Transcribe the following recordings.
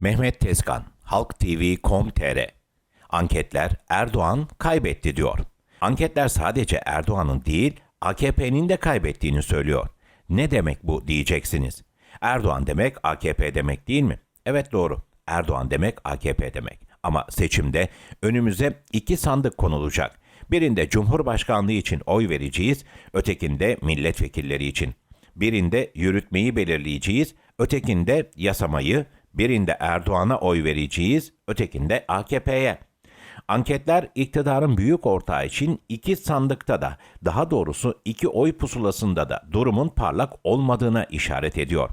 Mehmet Tezkan, Halk TV.com.tr Anketler Erdoğan kaybetti diyor. Anketler sadece Erdoğan'ın değil, AKP'nin de kaybettiğini söylüyor. Ne demek bu diyeceksiniz. Erdoğan demek AKP demek değil mi? Evet doğru. Erdoğan demek AKP demek. Ama seçimde önümüze iki sandık konulacak. Birinde Cumhurbaşkanlığı için oy vereceğiz, ötekinde milletvekilleri için. Birinde yürütmeyi belirleyeceğiz, ötekinde yasamayı, birinde Erdoğan'a oy vereceğiz, ötekinde AKP'ye. Anketler iktidarın büyük ortağı için iki sandıkta da, daha doğrusu iki oy pusulasında da durumun parlak olmadığına işaret ediyor.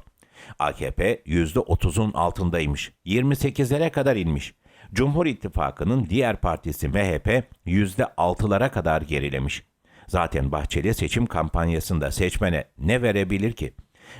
AKP %30'un altındaymış, 28'lere kadar inmiş. Cumhur İttifakı'nın diğer partisi MHP %6'lara kadar gerilemiş. Zaten Bahçeli seçim kampanyasında seçmene ne verebilir ki?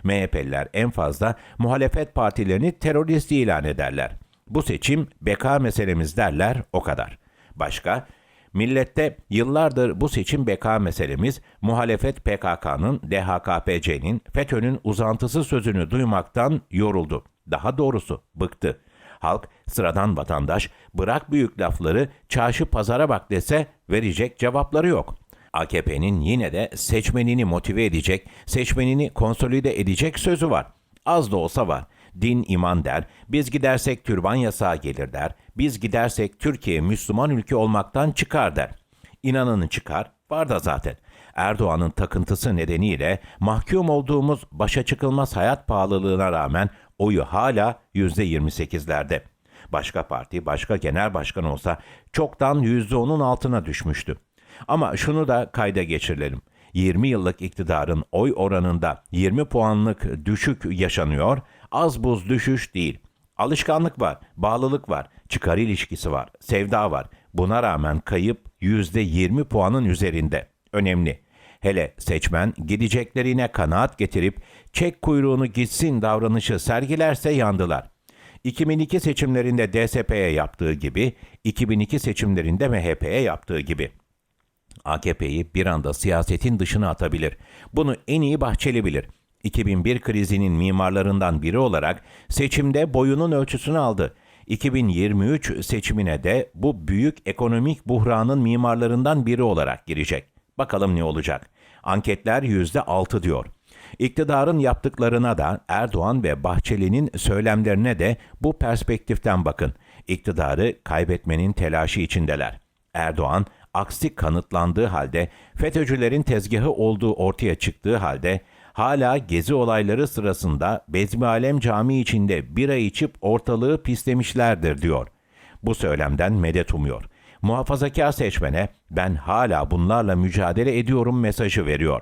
MHP'liler en fazla muhalefet partilerini terörist ilan ederler. Bu seçim beka meselemiz derler o kadar. Başka? Millette yıllardır bu seçim beka meselemiz muhalefet PKK'nın, DHKPC'nin, FETÖ'nün uzantısı sözünü duymaktan yoruldu. Daha doğrusu bıktı. Halk, sıradan vatandaş bırak büyük lafları çarşı pazara bak dese verecek cevapları yok. AKP'nin yine de seçmenini motive edecek, seçmenini konsolide edecek sözü var. Az da olsa var. Din iman der, biz gidersek türban yasağı gelir der, biz gidersek Türkiye Müslüman ülke olmaktan çıkar der. İnanın çıkar, var da zaten. Erdoğan'ın takıntısı nedeniyle mahkum olduğumuz başa çıkılmaz hayat pahalılığına rağmen oyu hala %28'lerde. Başka parti, başka genel başkan olsa çoktan %10'un altına düşmüştü. Ama şunu da kayda geçirelim. 20 yıllık iktidarın oy oranında 20 puanlık düşük yaşanıyor, az buz düşüş değil. Alışkanlık var, bağlılık var, çıkar ilişkisi var, sevda var. Buna rağmen kayıp %20 puanın üzerinde. Önemli. Hele seçmen gideceklerine kanaat getirip çek kuyruğunu gitsin davranışı sergilerse yandılar. 2002 seçimlerinde DSP'ye yaptığı gibi, 2002 seçimlerinde MHP'ye yaptığı gibi. AKP'yi bir anda siyasetin dışına atabilir. Bunu en iyi Bahçeli bilir. 2001 krizinin mimarlarından biri olarak seçimde boyunun ölçüsünü aldı. 2023 seçimine de bu büyük ekonomik buhranın mimarlarından biri olarak girecek. Bakalım ne olacak? Anketler %6 diyor. İktidarın yaptıklarına da Erdoğan ve Bahçeli'nin söylemlerine de bu perspektiften bakın. İktidarı kaybetmenin telaşı içindeler. Erdoğan aksi kanıtlandığı halde FETÖ'cülerin tezgahı olduğu ortaya çıktığı halde hala gezi olayları sırasında Bezmi Alem Camii içinde bira içip ortalığı pislemişlerdir diyor. Bu söylemden medet umuyor. Muhafazakar seçmene ben hala bunlarla mücadele ediyorum mesajı veriyor.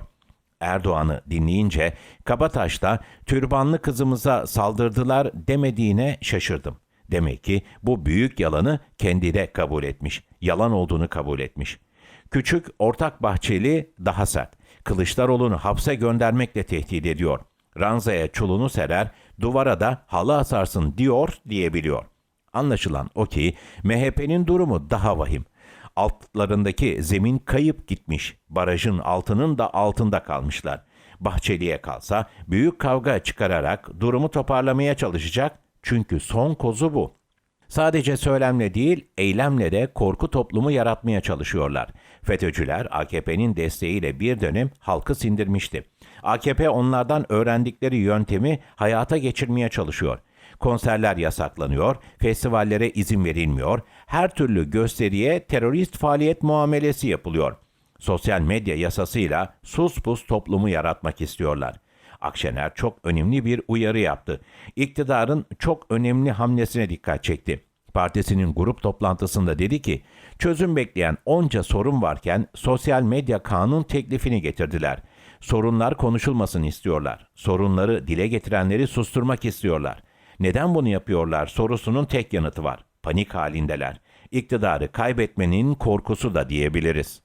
Erdoğan'ı dinleyince Kabataş'ta türbanlı kızımıza saldırdılar demediğine şaşırdım. Demek ki bu büyük yalanı kendi de kabul etmiş. Yalan olduğunu kabul etmiş. Küçük ortak Bahçeli daha sert. Kılıçdaroğlu'nu hapse göndermekle tehdit ediyor. Ranzaya çulunu serer, duvara da halı asarsın diyor diyebiliyor. Anlaşılan o ki MHP'nin durumu daha vahim. Altlarındaki zemin kayıp gitmiş. Barajın altının da altında kalmışlar. Bahçeli'ye kalsa büyük kavga çıkararak durumu toparlamaya çalışacak çünkü son kozu bu. Sadece söylemle değil, eylemle de korku toplumu yaratmaya çalışıyorlar. FETÖ'cüler AKP'nin desteğiyle bir dönem halkı sindirmişti. AKP onlardan öğrendikleri yöntemi hayata geçirmeye çalışıyor. Konserler yasaklanıyor, festivallere izin verilmiyor, her türlü gösteriye terörist faaliyet muamelesi yapılıyor. Sosyal medya yasasıyla sus pus toplumu yaratmak istiyorlar. Akşener çok önemli bir uyarı yaptı. İktidarın çok önemli hamlesine dikkat çekti. Partisinin grup toplantısında dedi ki, çözüm bekleyen onca sorun varken sosyal medya kanun teklifini getirdiler. Sorunlar konuşulmasın istiyorlar. Sorunları dile getirenleri susturmak istiyorlar. Neden bunu yapıyorlar sorusunun tek yanıtı var. Panik halindeler. İktidarı kaybetmenin korkusu da diyebiliriz.